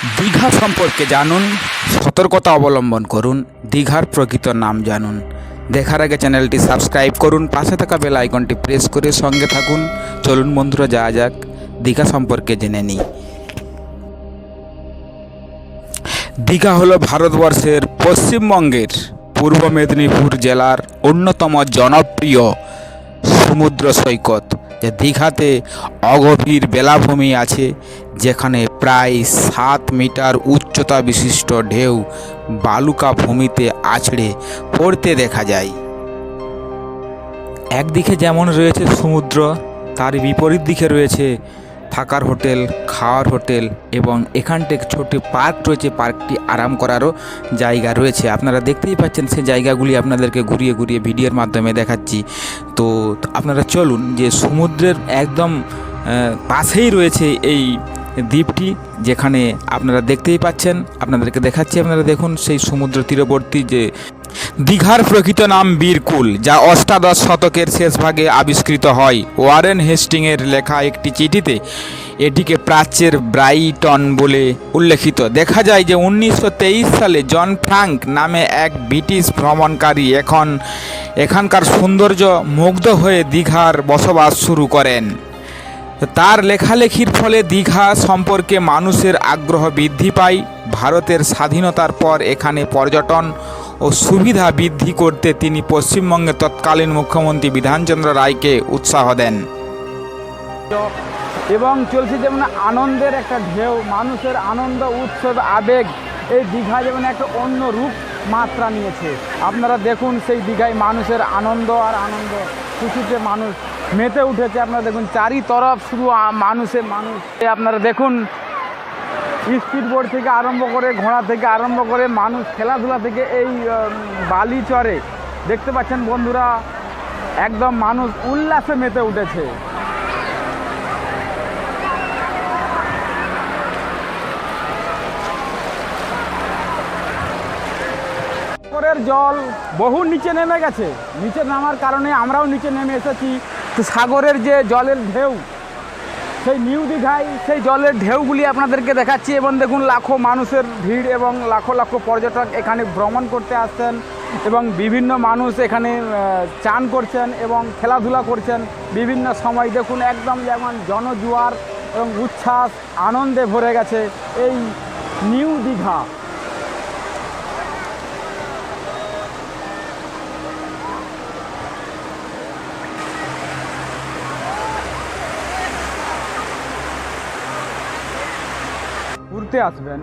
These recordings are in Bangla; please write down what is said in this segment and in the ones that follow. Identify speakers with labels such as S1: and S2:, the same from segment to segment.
S1: দীঘা সম্পর্কে জানুন, সতর্কতা অবলম্বন করুন, দীঘার প্রকৃত নাম জানুন। দেখার আগে চ্যানেলটি সাবস্ক্রাইব করুন, পাশে থাকা বেল আইকনটি প্রেস করে সঙ্গে থাকুন। চলুন বন্ধুরা, যাওয়া যাক, দীঘা সম্পর্কে জেনে নিই। দীঘা হলো ভারতবর্ষের পশ্চিমবঙ্গের পূর্ব মেদিনীপুর জেলার অন্যতম জনপ্রিয় সমুদ্র সৈকত, যা দীঘাতে অগভীর বেলাভূমি আছে, যেখানে প্রায় সাত মিটার উচ্চতা বিশিষ্ট ঢেউ বালুকা ভূমিতে আছড়ে পড়তে দেখা যায়। একদিকে যেমন রয়েছে সমুদ্র, তার বিপরীত দিকে রয়েছে থাকার হোটেল, খাওয়ার হোটেল এবং এখানটি ছোট পার্ক রয়েছে। পার্কটি আরাম করারও জায়গা রয়েছে। আপনারা দেখতেই পাচ্ছেন সেই জায়গাগুলি আপনাদেরকে ঘুরিয়ে ঘুরিয়ে ভিডিওর মাধ্যমে দেখাচ্ছি। তো আপনারা চলুন যে সমুদ্রের একদম পাশেই রয়েছে এই দ্বীপটি যেখানে আপনারা দেখতেই পাচ্ছেন, আপনাদেরকে দেখাচ্ছি, আপনারা দেখুন সেই সমুদ্র তীরবর্তী যে দীঘার প্রকৃত নাম বীরকুল, যা অষ্টাদশ শতকের শেষ ভাগে আবিষ্কৃত হয়। ওয়ারেন হেস্টিংয়ের লেখা একটি চিঠিতে এটিকে প্রাচ্যের ব্রাইটন বলে উল্লেখিত। দেখা যায় যে উনিশশো তেইশ সালে জন ফ্রাঙ্ক নামে এক ব্রিটিশ ভ্রমণকারী এখন এখানকার সৌন্দর্য মুগ্ধ হয়ে দীঘার বসবাস শুরু করেন। তার লেখালেখির ফলে দীঘা সম্পর্কে মানুষের আগ্রহ বৃদ্ধি পায়। ভারতের স্বাধীনতার পর এখানে পর্যটন ও সুবিধা বৃদ্ধি করতে তিনি পশ্চিমবঙ্গের তৎকালীন মুখ্যমন্ত্রী বিধানচন্দ্র রায়কে উৎসাহ দেন।
S2: এবং চলছে যেমন আনন্দের একটা ঢেউ, মানুষের আনন্দ, উৎসব, আবেগ, এই দীঘা যেমন একটা অন্য রূপ মাত্রা নিয়েছে। আপনারা দেখুন সেই দীঘায় মানুষের আনন্দ আর আনন্দ, খুশিতে মানুষ মেতে উঠেছে। আপনারা দেখুন চারি তরফ শুধু মানুষে মানুষ। আপনারা দেখুন, স্পিড বোর্ড থেকে আরম্ভ করে ঘোড়া থেকে আরম্ভ করে মানুষ খেলাধুলা থেকে এই বালি চরে। দেখতে পাচ্ছেন বন্ধুরা, একদম মানুষ উল্লাসে মেতে উঠেছে। সাগরের জল বহু নিচে নেমে গেছে। নিচে নামার কারণে আমরাও নিচে নেমে এসেছি। তো সাগরের যে জলের ঢেউ, সেই নিউ দীঘায় সেই জলের ঢেউগুলি আপনাদেরকে দেখাচ্ছি এবং দেখুন লাখো মানুষের ভিড় এবং লাখো লাখো পর্যটক এখানে ভ্রমণ করতে আসছেন এবং বিভিন্ন মানুষ এখানে চান করছেন এবং খেলাধুলা করছেন। বিভিন্ন সময় দেখুন একদম যেমন জনজুয়ার এবং উচ্ছ্বাস, আনন্দে ভরে গেছে এই নিউ দীঘা। ঘুরতে আসবেন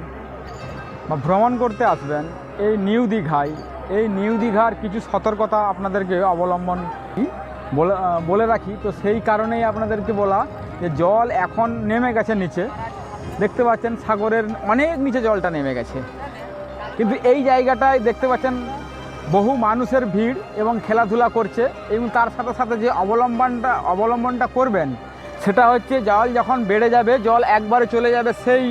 S2: বা ভ্রমণ করতে আসবেন, এই নিউ দীঘায়, এই নিউ দীঘার কিছু সতর্কতা আপনাদেরকে অবলম্বন বলে রাখি, তো সেই কারণেই আপনাদেরকে বলা যে জল এখন নেমে গেছে নিচে। দেখতে পাচ্ছেন সাগরের অনেক নিচে জলটা নেমে গেছে। কিন্তু এই জায়গাটায় দেখতে পাচ্ছেন বহু মানুষের ভিড় এবং খেলাধুলা করছে এবং তার সাথে সাথে যে অবলম্বনটা অবলম্বনটা করবেন, সেটা হচ্ছে জল যখন বেড়ে যাবে, জল একবারে চলে যাবে সেই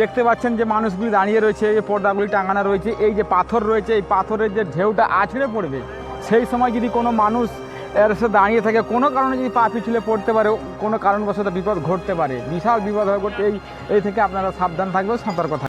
S2: দেখতে পাচ্ছেন যে মানুষগুলি দাঁড়িয়ে রয়েছে, এই পর্দাগুলি টাঙানো রয়েছে, এই যে পাথর রয়েছে, এই পাথরের যে ঢেউটা আছড়ে পড়বে, সেই সময় যদি কোনো মানুষ এর সাথে দাঁড়িয়ে থাকে, কোনো কারণে যদি পা পিছলে পড়তে পারে, কোনো কারণবশত বিপদ ঘটতে পারে, বিশাল বিপদ হয়ে এই এই থেকে আপনারা সাবধান থাকবেন, সতর্ক থাকবেন।